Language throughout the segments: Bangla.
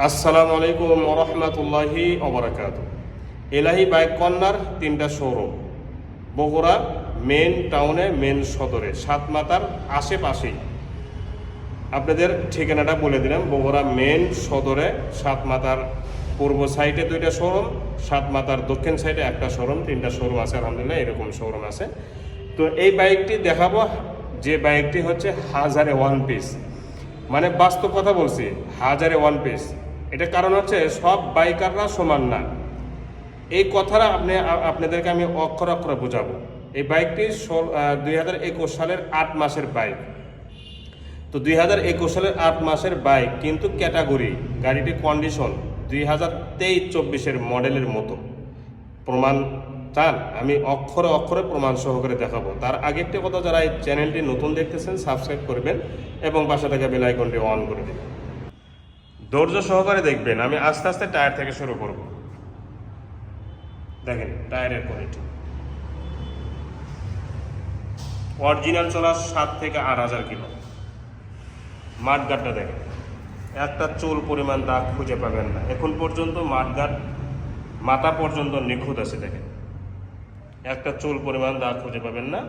আসসালামু আলাইকুম রহমতুল্লাহি অবরাকাত এলাহি বাইক কর্নার তিনটা শোরুম। বগুড়া মেন টাউনে মেন সদরে, সাতমাতার আশেপাশেই আপনাদের ঠিকানাটা বলে দিলাম, বগুড়া মেন সদরে সাত মাতার পূর্ব সাইডে দুইটা শোরুম সাত মাতার দক্ষিণ সাইডে একটা শোরুম, তিনটা শোরুম আছে, আলহামদুলিল্লাহ, এরকম শোরুম আছে। তো এই বাইকটি দেখাবো, যে বাইকটি হচ্ছে হাজারে ওয়ান পিস। মানে বাস্তব কথা বলছি, হাজারে ওয়ান পিস এটা কারণ হচ্ছে সব বাইকাররা সমান না। এই কথাটা আপনি আপনাদেরকে আমি অক্ষর অক্ষরে বোঝাবো। এই বাইকটি দুই হাজার একুশ সালের আট মাসের বাইক। তো দুই হাজার একুশ সালের আট মাসের বাইক কিন্তু ক্যাটাগরি, গাড়িটির কন্ডিশন দুই হাজার তেইশ চব্বিশের মডেলের মতো। প্রমাণ চান আমি অক্ষরে অক্ষরে প্রমাণ সহকারে দেখাবো। তার আগে একটা কথা যারা এই চ্যানেলটি নতুন দেখতেছেন সাবস্ক্রাইব করবেন এবং পাশে থাকা বেল আইকনটি অন করে দেবেন। ধৈর্য সহকারে দেখবেন, আমি আস্তে আস্তে টায়ার থেকে শুরু করব। দেখেন, টায়ারের কোয়ালিটি অরিজিনাল চলা সাত থেকে আট হাজার কিলো। মাঠগাটটা দেখেন, একটা চুল পরিমাণ দাগ খুঁজে পাবেন না। এখন পর্যন্ত মাঠগাট মাথা পর্যন্ত নিখুঁত আছে, দেখেন। একটা চুল পরিমাণ দাগ খুঁজে পাবেন না,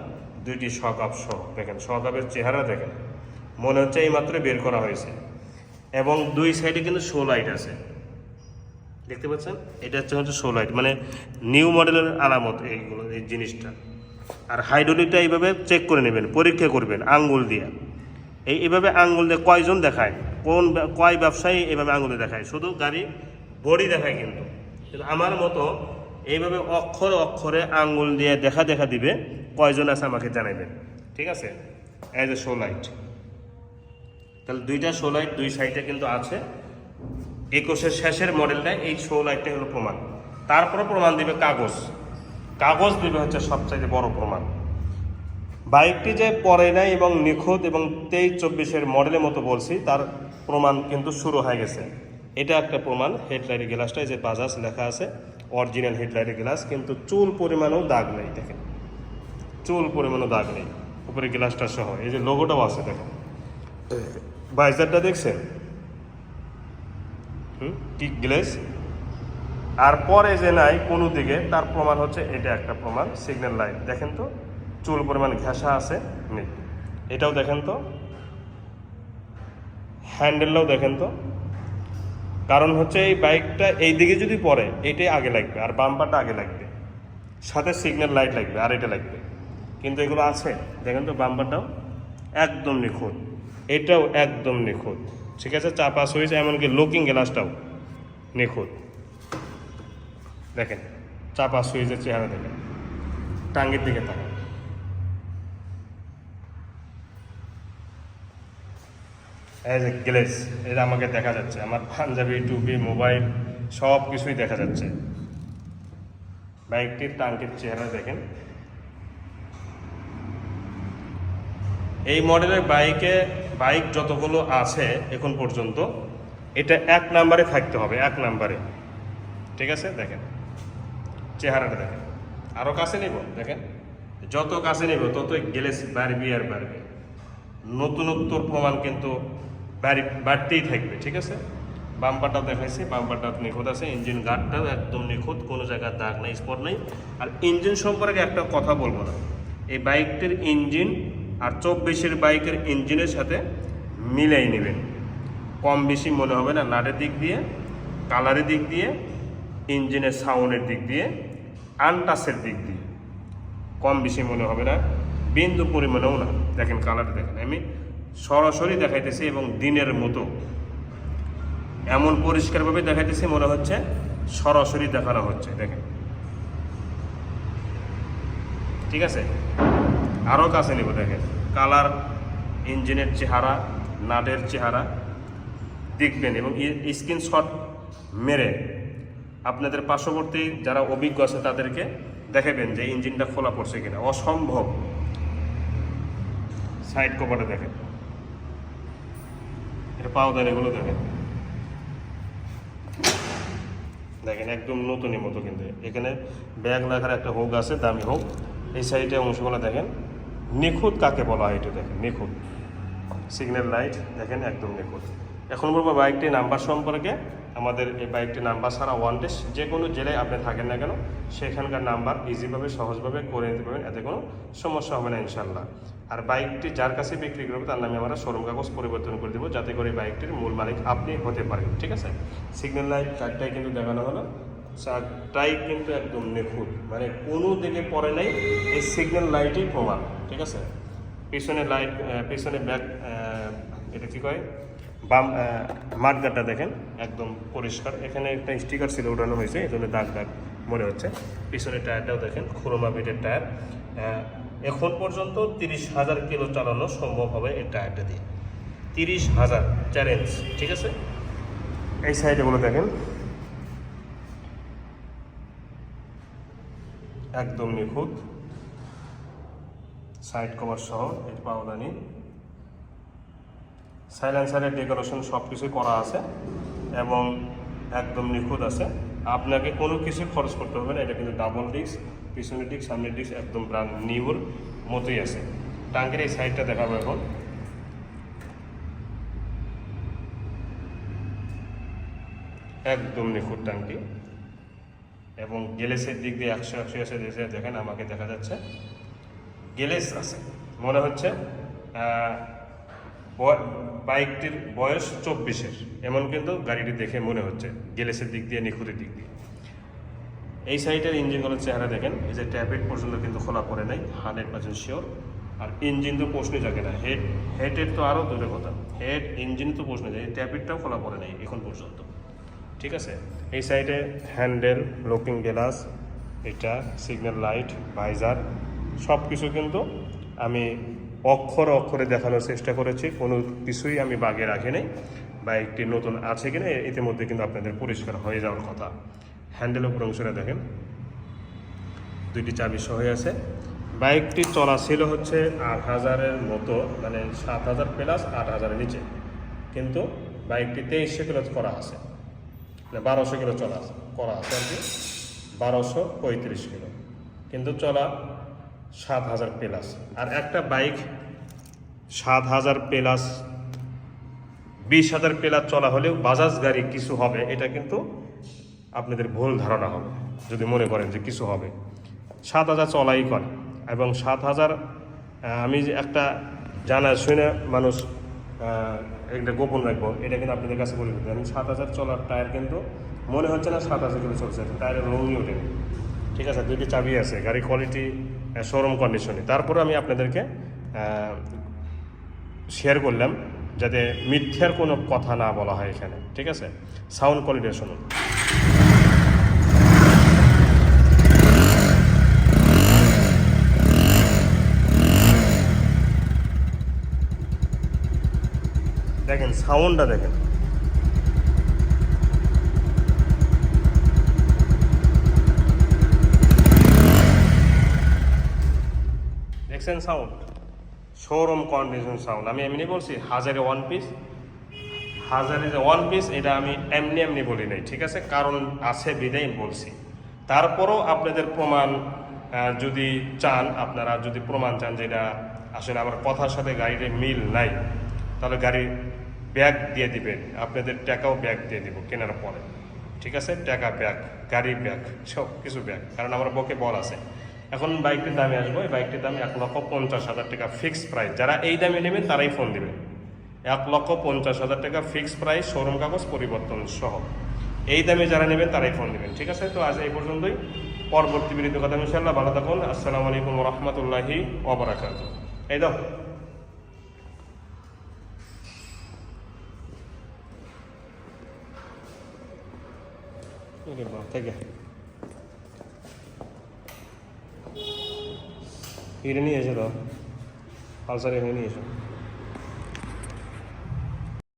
দুইটি শকাপ সহ। দেখেন শকাপের চেহারা দেখেন, মনে হচ্ছে এই মাত্র বের করা হয়েছে। এবং দুই সাইডে কিন্তু শো লাইট আছে। দেখতে পাচ্ছেন? এটা হচ্ছে হচ্ছে শো লাইট মানে নিউ মডেলের আলামত এইগুলো, এই জিনিসটা। আর হাইড্রোলিকটা এইভাবে চেক করে নেবেন, পরীক্ষা করবেন আঙ্গুল দিয়ে। এই এইভাবে আঙ্গুল দিয়ে কয়জন দেখায়? কোন কয় ব্যবসায়ী এইভাবে আঙ্গুল দেখায়? শুধু গাড়ি বডি দেখায় কিন্তু। কিন্তু আমার মতো এইভাবে অক্ষর অক্ষরে আঙ্গুল দিয়ে দেখা দেখা দিবে, কয়জন আছে আমাকে জানাবেন ঠিক আছে? অ্যাজ এ শো লাইট তাহলে দুইটা শো লাইট দুই সাইডে কিন্তু আছে। একুশের শেষের মডেলটা এই শো লাইটটা হলো প্রমাণ। তারপরে প্রমাণ দিবে কাগজ। কাগজ দিবে হচ্ছে সবচাইতে বড় প্রমাণ। বাইকটি যে পরে নাই এবং নিখুঁত এবং তেইশ চব্বিশের মডেলের মতো বলছি, তার প্রমাণ কিন্তু শুরু হয়ে গেছে। এটা একটা প্রমাণ হেডলাইটের গ্লাসটায় যে বাজাজ লেখা আছে অরিজিনাল হেডলাইটের গ্লাস, কিন্তু চুল পরিমাণেও দাগ নেই, দেখেন। চুল পরিমাণও দাগ নেই, উপরে গ্লাসটা সহ। এই যে লোগোটাও আছে, দেখেন। বাইজারটা দেখছেন? কিক গ্লেস। আর পরে যে নাই, কোনো দিকে, তার প্রমাণ হচ্ছে এটা একটা প্রমাণ সিগন্যাল লাইট দেখেন তো, চুল পরিমাণ ঘেঁষা আছে, নেই। এটাও দেখেন তো। হ্যান্ডেলটাও দেখেন তো। কারণ হচ্ছে এই বাইকটা এই দিকে যদি পড়ে, এটাই আগে লাগবে, আর বাম্পারটা আগে লাগবে। সাথে সিগন্যাল লাইট লাগবে, আর এটা লাগবে। কিন্তু এগুলো আছে, দেখেন তো বাম্পারটাও একদম নিখুঁত। এটাও একদম নিখুঁত। ঠিক আছে, চাপা সুইচ, এমনকি লুকিং গ্লাসটাও নিখুঁত। দেখেন, চাপা সুইচের চেহারা দেখেন। টাঙ্গির দিকে তাকান। এজ এ গ্লেস এটা আমাকে দেখা যাচ্ছে। আমার পাঞ্জাবি, টুপি, মোবাইল সব কিছুই দেখা যাচ্ছে। বাইকটির টাঙ্কির চেহারা দেখেন। এই মডেলের বাইকে, বাইক যতগুলো আছে এখন পর্যন্ত, এটা এক নাম্বারে থাকতে হবে, এক নাম্বারে। ঠিক আছে? দেখেন। চেহারাটা দেখেন। আরও কাছে নেব, দেখেন। যত কাছে নেব তত গ্লেস বাড়বি আর বাড়বে। নতুনত্বর প্রমাণ কিন্তু বাড়তেই থাকবে, ঠিক আছে? বাম্পারটা দেখাইছি বাম্পারটা নিখুঁত আছে ইঞ্জিন গার্ডটাও একদম নিখুঁত, কোনো জায়গায় দাগ নেই, স্পট নেই। আর ইঞ্জিন সম্পর্কে একটা কথা বলব না। এই বাইকটির ইঞ্জিন আর চব্বিশের বাইকের ইঞ্জিনের সাথে মিলাই নেবেন। কম বেশি মনে হবে না, নাটের দিক দিয়ে কালারের দিক দিয়ে ইঞ্জিনের সাউন্ডের দিক দিয়ে আনটাসের দিক দিয়ে। কম বেশি মনে হবে না, বিন্দু পরিমাণেও না। দেখেন কালারটা দেখেন। আমি সরাসরি দেখাইতেছি এবং দিনের মতো। এমন পরিষ্কারভাবে দেখাইতেছি মনে হচ্ছে সরাসরি দেখানো হচ্ছে, দেখেন। ঠিক আছে? আরও কাছে নেব, দেখেন। কালার, ইঞ্জিনের চেহারা, নাটের চেহারা দেখবেন এবং স্ক্রিনশট মেরে আপনাদের পার্শ্ববর্তী যারা অভিজ্ঞ আছে তাদেরকে দেখাবেন যে ইঞ্জিনটা খোলা পড়ছে কিনা। অসম্ভব। সাইড কভারটা দেখেন। এটা পাউডার এগুলো দেখেন। দেখেন, একদম নতুনের মতো কিন্তু। এখানে ব্যাগ লেখার একটা হোক আছে, দামি হোক। এই সাইডে অংশগুলো দেখেন। নিখুঁত কাকে বলা হয় এটা দেখেন, নিখুঁত। সিগন্যাল লাইট দেখেন, একদম নিখুঁত। এখন বলব বাইকটির নাম্বার সম্পর্কে। আমাদের এই বাইকটির নাম্বার ছাড়া ওয়ান ডেস যে কোনো জেলায় আপনি থাকেন না কেন, সেখানকার নাম্বার ইজিভাবে সহজভাবে করে নিতে পারবেন। এতে কোনো সমস্যা হবে না ইনশাল্লাহ আর বাইকটি যার কাছে বিক্রি করবে তার নামে আমরা শোরুম কাগজ পরিবর্তন করে দেবো, যাতে করে বাইকটির মূল মালিক আপনি হতে পারেন, ঠিক আছে? সিগন্যাল লাইট চারটাই কিন্তু দেখানো হলো। চারটাই কিন্তু একদম নিখুঁত মানে কোনো দিকে পড়ে নাই, এই সিগন্যাল লাইটই প্রমাণ, ঠিক আছে? পিছনে লাইট পিছনে ব্যাক এটা কি কয়? বাম মাঠগাটটা দেখেন, একদম পরিষ্কার। এখানে একটা স্টিকার ছিল ওঠানো হয়েছে, এই জন্য দাগ দাগ মনে হচ্ছে। পিছনের টায়ারটাও দেখেন, খুরোমা বিটের টায়ার এখন পর্যন্ত তিরিশ হাজার কিলো চালানো সম্ভব হবে এই টায়ারটা দিয়ে। তিরিশ হাজার চ্যালেঞ্জ ঠিক আছে? এই সাইডেগুলো দেখেন। একদম নিখুঁত। সাইড কভার সহ এই পাওদানি। সাইলেন্সারের ডেকোরেশন সব কিছুই করা আছে এবং একদম নিখুঁত আছে। আপনাকে কোনো কিছু খরচ করতে হবে না। এটা কিন্তু ডাবল ডিস্ক পিছনের ডিস্ক সামনের ডিস্ক একদম ব্রান্ড নিউর মতোই আছে। টাঙ্কের এই সাইডটা দেখাবো এখন। একদম নিখুঁত টাঙ্কি। এবং গেলেসের দিক দিয়ে একশো একশো এসে দিয়েছে দেখেন, আমাকে দেখা যাচ্ছে। গেলেস আছে। মনে হচ্ছে বাইকটির বয়স চব্বিশের। এমন কিন্তু গাড়িটি দেখে মনে হচ্ছে। গেলেসের দিক দিয়ে, নিখুঁতের দিক দিয়ে। এই সাইডের ইঞ্জিনগুলোর চেহারা দেখেন। এই যে ট্যাবেট পর্যন্ত কিন্তু খোলা পড়ে নাই, হান্ড্রেড পার্সেন্ট শিওর। আর ইঞ্জিন তো প্রশ্নই থাকে না। হেড, হেডের তো আরও দূরে কথা। হেড, ইঞ্জিন তো প্রশ্ন যায় এই ট্যাবেটটাও খোলা পড়ে নাই এখন পর্যন্ত। ঠিক আছে? এই সাইডে হ্যান্ডেল, লুকিং গ্লাস, এটা, সিগন্যাল লাইট, ভাইজার সব কিছু কিন্তু আমি অক্ষর অক্ষরে দেখানোর চেষ্টা করেছি। কোনো কিছুই আমি বাগে রাখি নাই বাইকটি নতুন আছে কিনা ইতিমধ্যে কিন্তু আপনাদের পরিষ্কার হয়ে যাওয়ার কথা। হ্যান্ডেল উপর অংশটা দেখেন। দুইটি চাবি সহ আছে। বাইকটি চলা ছিল হচ্ছে আট হাজারের মতো মানে সাত হাজার প্লাস আট হাজারের নিচে। কিন্তু বাইকটি তেইশশো কিলো করা আছে। মানে বারোশো কিলো চলা করা আছে আর কি। বারোশো পঁয়ত্রিশ কিলো। কিন্তু চলা সাত হাজার প্লাস। আর একটা বাইক সাত হাজার প্লাস, বিশ হাজার প্লাস চলা হলেও বাজাজ গাড়ি কিছু হবে, এটা কিন্তু আপনাদের ভুল ধারণা হবে, যদি মনে করেন যে কিছু হবে। সাত হাজার চলাই করে, এবং সাত হাজার আমি যে একটা জানা শুনে মানুষ একটা গোপন রাখব, এটা কিন্তু আপনাদের কাছে বলে দিতে আমি সাত হাজার চলার টায়ার কিন্তু মনে হচ্ছে না সাত হাজার কিলো চলছে, টায়ারের রঙই ওঠেনি। ঠিক আছে, দুইটি চাবি আছে গাড়ি কোয়ালিটি শোরুম কন্ডিশনে তারপরে আমি আপনাদেরকে শেয়ার করলাম যাতে মিথ্যার কোনো কথা না বলা হয় এখানে, ঠিক আছে? সাউন্ড কোয়ালিটি শুনুন। দেখেন সাউন্ডটা দেখেন। দেখছেন সাউন্ড শোরুম কন্ডিশন সাউন্ড আমি এমনি বলছি, হাজারে ওয়ান পিস হাজারে যে ওয়ান পিস এটা আমি এমনি এমনি বলি নাই, ঠিক আছে? কারণ আছে বিদায় বলছি। তারপরও আপনাদের প্রমাণ যদি চান, আপনারা যদি প্রমাণ চান যেটা আসলে আমার কথার সাথে গাড়ির মিল নাই, তাহলে গাড়ির ব্যাগ দিয়ে দিবেন। আপনাদের টাকাও ব্যাগ দিয়ে দিব কেনার পরে। ঠিক আছে? টাকা ব্যাগ গাড়ি ব্যাগ সব কিছু ব্যাগ কারণ আমার বকে বল আছে। এখন বাইকটির দামে আসব। এই বাইকটির দাম এক লক্ষ পঞ্চাশ হাজার টাকা ফিক্সড প্রাইস যারা এই দামে নেবেন তারাই ফোন দিবেন। এক লক্ষ পঞ্চাশ হাজার টাকা ফিক্সড প্রাইস শোরুম কাগজ পরিবর্তন সহ। এই দামে যারা নেবেন তারাই ফোন দিবেন। ঠিক আছে? তো আজ এই পর্যন্তই। পরবর্তী বিরুদ্ধে কথা ইনশাল্লাহ ভালো থাকুন। আসসালামু আলাইকুম রহমতুল্লাহি ওবরাকাত এই দাও। ওরে বাপ, এটা নিয়ে এসে তো পালসার এখানে নিয়ে এসো